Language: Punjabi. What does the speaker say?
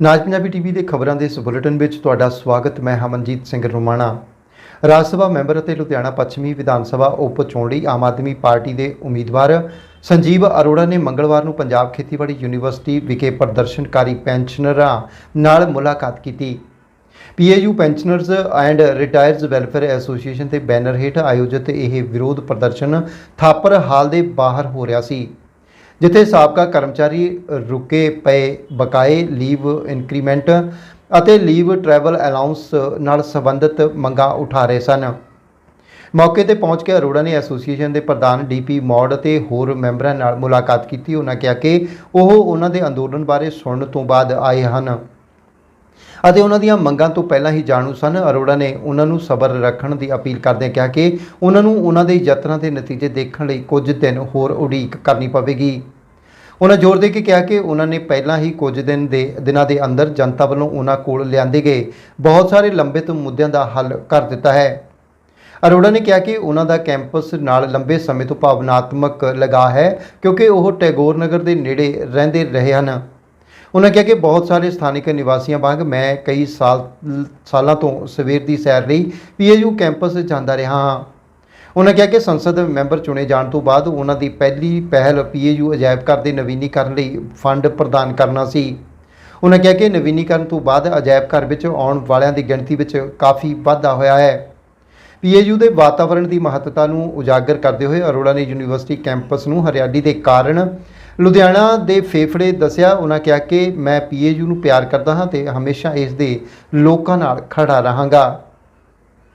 ਨਾਜ ਪੰਜਾਬੀ ਟੀਵੀ ਦੇ ਖਬਰਾਂ ਦੇ ਇਸ ਬੁਲੇਟਿਨ ਵਿੱਚ ਤੁਹਾਡਾ ਸਵਾਗਤ, ਮੈਂ ਹਮਨਜੀਤ ਸਿੰਘ ਰੋਮਾਣਾ। ਰਾਜ ਸਭਾ ਮੈਂਬਰ ਅਤੇ ਲੁਧਿਆਣਾ ਪੱਛਮੀ ਵਿਧਾਨ ਸਭਾ ਉਪ ਚੋਣ ਲਈ ਆਮ ਆਦਮੀ ਪਾਰਟੀ ਦੇ ਉਮੀਦਵਾਰ ਸੰਜੀਵ ਅਰੋੜਾ ਨੇ ਮੰਗਲਵਾਰ ਨੂੰ ਪੰਜਾਬ ਖੇਤੀਬਾੜੀ ਯੂਨੀਵਰਸਿਟੀ ਵਿਖੇ ਪ੍ਰਦਰਸ਼ਨਕਾਰੀ ਪੈਨਸ਼ਨਰਾਂ ਨਾਲ ਮੁਲਾਕਾਤ ਕੀਤੀ। PAU pensioners and retireds welfare association ਦੇ ਬੈਨਰ ਹੇਠ ਆਯੋਜਿਤ ਇਹ ਵਿਰੋਧ ਪ੍ਰਦਰਸ਼ਨ ਥਾਪਰ ਹਾਲ ਦੇ ਬਾਹਰ ਹੋ ਰਿਹਾ ਸੀ। ਜਿੱਥੇ ਸਾਬਕਾ ਕਰਮਚਾਰੀ ਰੁਕੇ ਪਏ, ਬਕਾਏ ਲੀਵ ਇਨਕਰੀਮੈਂਟ ਅਤੇ ਲੀਵ ਟਰੈਵਲ ਅਲਾਉਂਸ ਨਾਲ ਸੰਬੰਧਿਤ ਮੰਗਾਂ ਉਠਾ ਰਹੇ ਸਨ। ਮੌਕੇ ਤੇ ਪਹੁੰਚ ਕੇ ਅਰੋੜਾ ਨੇ ਐਸੋਸੀਏਸ਼ਨ ਦੇ ਪ੍ਰਧਾਨ ਡੀਪੀ ਮੌੜ ਅਤੇ ਹੋਰ ਮੈਂਬਰਾਂ ਨਾਲ ਮੁਲਾਕਾਤ ਕੀਤੀ। ਉਹਨਾਂ ਕਿਹਾ ਕਿ ਉਹ ਉਹਨਾਂ ਦੇ ਅੰਦੋਲਨ ਬਾਰੇ ਸੁਣਨ ਤੋਂ ਬਾਅਦ ਆਏ ਹਨ। ਅਤੇ ਉਹਨਾਂ ਦੀਆਂ ਮੰਗਾਂ ਤੋਂ ਪਹਿਲਾਂ ਹੀ ਜਾਣੂ ਸਨ। ਅਰੋੜਾ ਨੇ ਉਹਨਾਂ ਨੂੰ ਸਬਰ ਰੱਖਣ ਦੀ ਅਪੀਲ ਕਰਦਿਆਂ ਕਿਹਾ ਕਿ ਉਹਨਾਂ ਨੂੰ ਉਹਨਾਂ ਦੇ ਯਤਨਾਂ ਦੇ ਨਤੀਜੇ ਦੇਖਣ ਲਈ ਕੁਝ ਦਿਨ ਹੋਰ ਉਡੀਕ ਕਰਨੀ ਪਵੇਗੀ। ਉਹਨਾਂ ਜ਼ੋਰ ਦੇ ਕੇ ਕਿਹਾ ਕਿ ਉਹਨਾਂ ਨੇ ਪਹਿਲਾਂ ਹੀ ਕੁਝ ਦਿਨ ਦੇ ਦਿਨਾਂ ਦੇ ਅੰਦਰ ਜਨਤਾ ਵੱਲੋਂ ਉਹਨਾਂ ਕੋਲ ਲਿਆਂਦੇ ਗਏ ਬਹੁਤ ਸਾਰੇ ਲੰਬੇ ਤੋਂ ਮੁੱਦਿਆਂ ਦਾ ਹੱਲ ਕਰ ਦਿੱਤਾ ਹੈ। ਅਰੋੜਾ ਨੇ ਕਿਹਾ ਕਿ ਉਹਨਾਂ ਦਾ ਕੈਂਪਸ ਨਾਲ ਲੰਬੇ ਸਮੇਂ ਤੋਂ ਭਾਵਨਾਤਮਕ ਲਗਾ ਹੈ ਕਿਉਂਕਿ ਉਹ ਟੈਗੋਰ ਨਗਰ ਦੇ ਨੇੜੇ ਰਹਿੰਦੇ ਰਹੇ ਹਨ। ਉਹਨਾਂ ਕਿਹਾ ਕਿ ਬਹੁਤ ਸਾਰੇ ਸਥਾਨਕ ਨਿਵਾਸੀਆਂ ਵਾਂਗ ਮੈਂ ਕਈ ਸਾਲ, ਸਾਲਾਂ ਤੋਂ ਸਵੇਰ ਦੀ ਸੈਰ ਲਈ ਪੀਏਯੂ ਕੈਂਪਸ ਜਾਂਦਾ ਰਿਹਾ ਹਾਂ। ਉਹਨਾਂ ਕਿਹਾ ਕਿ ਸੰਸਦ ਮੈਂਬਰ ਚੁਣੇ ਜਾਣ ਤੋਂ ਬਾਅਦ ਉਹਨਾਂ ਦੀ ਪਹਿਲੀ ਪਹਿਲ ਪੀਏਯੂ ਅਜਾਇਬ ਘਰ ਦੇ ਨਵੀਨੀਕਰਨ ਲਈ ਫੰਡ ਪ੍ਰਦਾਨ ਕਰਨਾ ਸੀ। ਉਹਨਾਂ ਕਿਹਾ ਕਿ ਨਵੀਨੀਕਰਨ ਤੋਂ ਬਾਅਦ ਅਜਾਇਬ ਘਰ ਵਿੱਚ ਆਉਣ ਵਾਲਿਆਂ ਦੀ ਗਿਣਤੀ ਵਿੱਚ ਕਾਫੀ ਵਾਧਾ ਹੋਇਆ ਹੈ। ਪੀਏਯੂ ਦੇ ਵਾਤਾਵਰਣ ਦੀ ਮਹੱਤਤਾ ਨੂੰ ਉਜਾਗਰ ਕਰਦੇ ਹੋਏ ਅਰੋੜਾ ਨੇ ਯੂਨੀਵਰਸਿਟੀ ਕੈਂਪਸ ਨੂੰ ਹਰਿਆਲੀ ਦੇ ਕਾਰਨ ਲੁਧਿਆਣਾ ਦੇ ਫੇਫੜੇ ਦੱਸਿਆ, ਉਹਨਾਂ ਕਿਹਾ ਕਿ ਮੈਂ ਪੀਏਯੂ ਨੂੰ ਪਿਆਰ ਕਰਦਾ ਹਾਂ ਤੇ ਹਮੇਸ਼ਾ ਇਸ ਦੇ ਲੋਕਾਂ ਨਾਲ ਖੜਾ ਰਹਾਂਗਾ।